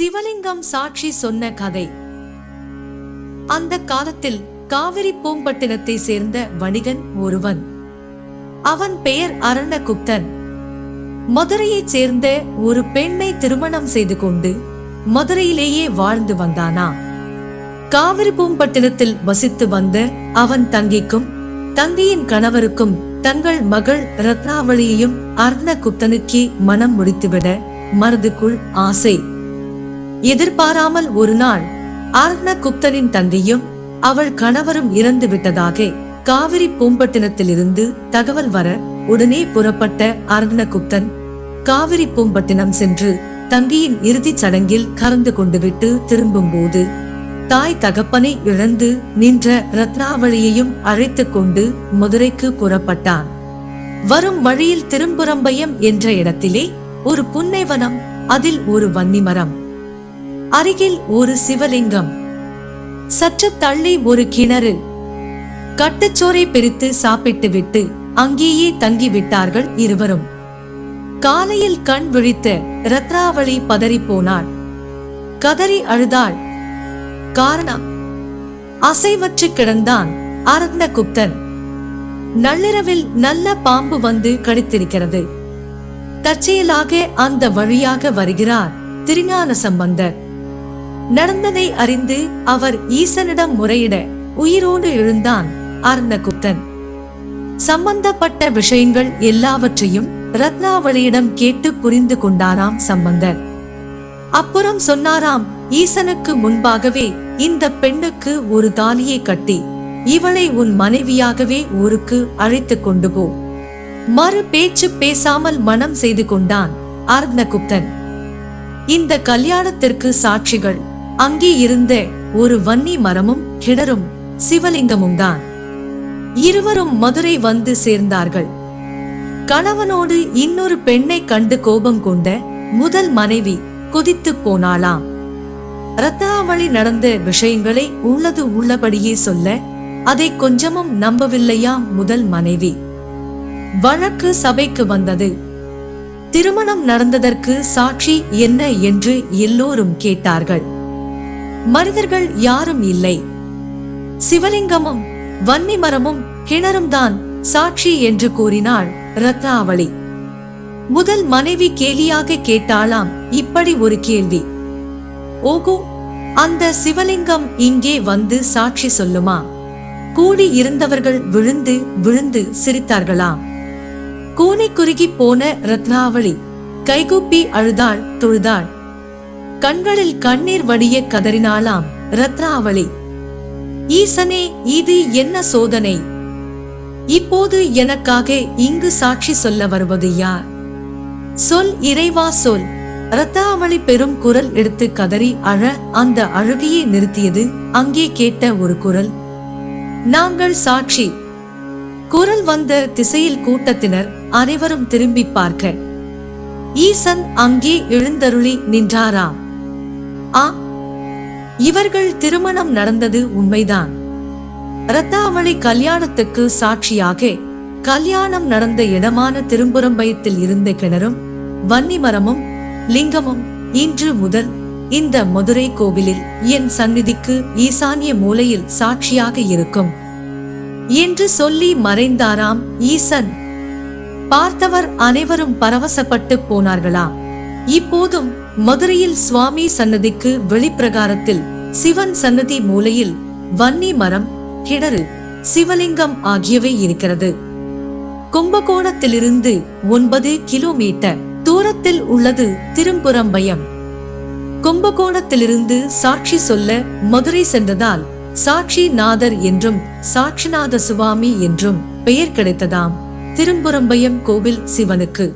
சிவலிங்கம் சாட்சி சொன்ன கதை. அந்த காலத்தில் காவிரி பூம்பட்டினத்தை சேர்ந்த வணிகன் ஒருவன். அவன் பெயர் அரணகுப்தன். மதுரையைச் சேர்ந்த ஒரு பெண்ணை திருமணம் செய்து கொண்டு மதுரையிலேயே வாழ்ந்து வந்தானா. காவிரி பூம்பட்டினத்தில் வசித்து வந்த அவன் தங்கிக்கும் தங்கியின் கணவருக்கும் தங்கள் மகள் ரத்னாவளியையும் அர்ணகுப்தனுக்கே மனம் முடித்துவிட மனதுக்குள் ஆசை. எதிர்பாராமல் ஒரு நாள் அர்ணகுப்தனின் தந்தையும் அவள் கணவரும் இறந்து விட்டதாக காவிரி பூம்பட்டினத்திலிருந்து தகவல் வர உடனே புறப்பட்ட அர்ணகுப்தன் காவிரி பூம்பட்டினம் சென்று தங்கியின் இறுதிச் சடங்கில் கலந்து கொண்டு விட்டு திரும்பும்போது தாய் தகப்பனை இழந்து நின்ற ரத்னாவளியையும் அழைத்துக் கொண்டு மதுரைக்கு புறப்பட்டான். வரும் வழியில் திரும்புறம்பயம் என்ற இடத்திலே ஒரு புன்னைவனம் அதில் ஒரு வன்னிமரம். அருகில் ஒரு சிவலிங்கம். சற்று தள்ளி ஒரு கிணறு. கட்டுச்சோரை பிரித்து சாப்பிட்டுவிட்டு அங்கேயே தங்கி விட்டார்கள் இருவரும். காலையில் கண் விழித்த ரத்னாவளி பதறிப் போனாள் கதறி அழுதாள். காரணம் அசைவற்று கிடந்தான் அரண்யகுப்தன் நள்ளிரவில் நல்ல பாம்பு வந்து கடித்திருக்கிறது. தற்செயலாக அந்த வழியாக வருகிறார் திருஞான சம்பந்தர். நடந்ததை அறிந்து அவர் ஈசனிடம் முறையிட உயிரோடு எழுந்தான் அர்ணகுப்தன். சம்பந்தப்பட்ட விஷயங்கள் எல்லாவற்றையும் ரத்னாவளியிடம் கேட்டு புரிந்து கொண்டாராம் சம்பந்தர். அப்புறம் சொன்னாராம் ஈசனுக்கு முன்பாகவே இந்த பெண்ணுக்கு ஒரு தாலியை கட்டி இவளை உன் மனைவியாகவே ஊருக்கு அழைத்துக் கொண்டு போ. மறு பேச்சு பேசாமல் மனம் செய்து கொண்டான் அர்ணகுப்தன். இந்த கல்யாணத்திற்கு சாட்சிகள் அங்கே இருந்த ஒரு வன்னி மரமும் கிணறும் சிவலிங்கமும் தான். இருவரும் மதுரை வந்து சேர்ந்தார்கள். கணவனோடு இன்னொரு பெண்ணை கண்டு கோபம் கொண்ட முதல் மனைவி கொதித்து போனாளாம். ரத்னாவளி நடந்த விஷயங்களை உள்ளது உள்ளபடியே சொல்ல அதை கொஞ்சமும் நம்பவில்லையாம் முதல் மனைவி? வழக்கு சபைக்கு வந்தது. திருமணம் நடந்ததற்கு சாட்சி என்ன என்று எல்லோரும் கேட்டார்கள். மனிதர்கள் யாரும் இல்லை. சிவலிங்கமும் வன்னி மரமும் கிணறும் தான் சாட்சி என்று கூறினாள் ரத்னாவளி முதல் மனைவி கேலியாக கேட்டாளாம் இப்படி ஒரு கேள்வி. ஓகோ அந்த சிவலிங்கம் இங்கே வந்து சாட்சி சொல்லுமா? கூடி இருந்தவர்கள் விழுந்து விழுந்து சிரித்தார்களாம். கூனை குறுகி போன ரத்னாவளி கைகூப்பி அழுதாள் தொழுதாள். கண்களில் கண்ணீர் வடிய கதறினாளாம் ரத்னாவளி. ஈசனே இது என்ன சோதனை? இப்போது எனக்காக இங்கு சாட்சி சொல்ல வருவது யார்? சொல் இறைவா சொல். ரத்தாவளி பெரும் குரல் எடுத்து கதறி அழ அந்த அழுகையை நிறுத்தியது அங்கே கேட்ட ஒரு குரல். நாங்கள் சாட்சி. குரல் வந்த திசையில் கூட்டத்தினர் அனைவரும் திரும்பி பார்க்க. ஈசன் அங்கே எழுந்தருளி நின்றாராம். ஆ இவர்கள் திருமணம் நடந்தது உண்மைதான். ரத்தாவளி கல்யாணத்துக்கு சாட்சியாக கல்யாணம் நடந்த இடமான திரும்புறம்பயத்தில் இருந்த கிணறும் வன்னிமரமும் லிங்கமும் இன்று முதல் இந்த மதுரை கோவிலில் என் சந்நிதிக்கு ஈசான்ய மூலையில் சாட்சியாக இருக்கும். என்று சொல்லி மறைந்தாராம் ஈசன். பார்த்தவர் அனைவரும் பரவசப்பட்டு போனார்களாம். இப்போதும் மதுரையில் சுவாமி சன்னதிக்கு வெளிப்பிரகாரத்தில் சிவன் சன்னதி மூலையில் வன்னி மரம் கிணறு சிவலிங்கம் ஆகியவை இருக்கிறது. கும்பகோணத்திலிருந்து ஒன்பது கிலோமீட்டர் தூரத்தில் உள்ளது திரும்புறம்பயம். கும்பகோணத்திலிருந்து சாட்சி சொல்ல மதுரை சென்றதால் சாட்சி நாதர் என்றும் சாட்சிநாத சுவாமி என்றும் பெயர் கிடைத்ததாம் திரும்புறம்பயம் கோவில் சிவனுக்கு.